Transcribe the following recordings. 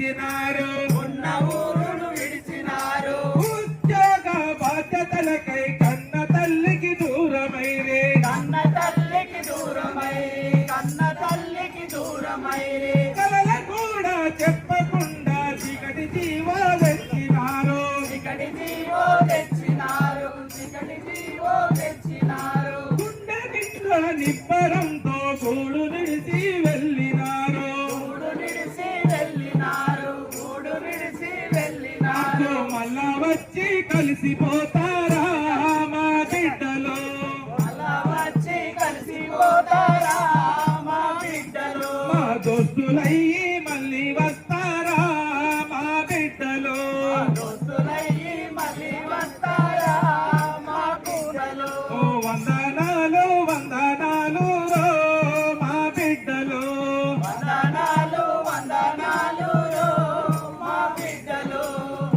విడిచినారు. ఉన్న ఊరును విడిచినారు. ఉద్యోగ బాధ్యతలకై కన్న తల్లికి దూరమైరే. కన్న తల్లికి దూరమై కన్న తల్లికి దూరమై కలల కూడా చెప్పకుండా చీకటి జీవాలెత్తినారు చికటి జీవో తెచ్చినారు చికటి జీవో తెచ్చినారు. గుండె నిండా నిబ్బరంతో మళ్ళా వచ్చి కలిసిపోతారా మా బిడ్డలు. వచ్చి కలిసిపోతారా మా బిడ్డలు. మా దోస్తులయ్యి మళ్ళీ వస్తారా మా బిడ్డలు. దోస్తులయ్యి మళ్ళీ వస్తారా మా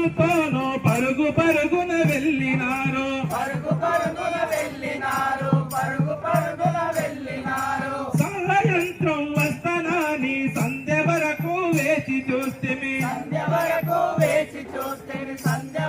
బస్సుతోనో పరుగు పరుగున వెళ్ళినారు. పరుగు పరుగున వెళ్ళినారు పరుగు పరుగున వెళ్ళినారు. సాయంత్రం వస్తానని సంధ్య వరకు వేచి చూస్తే సంధ్య వరకు వేచి చూస్తే సంధ్య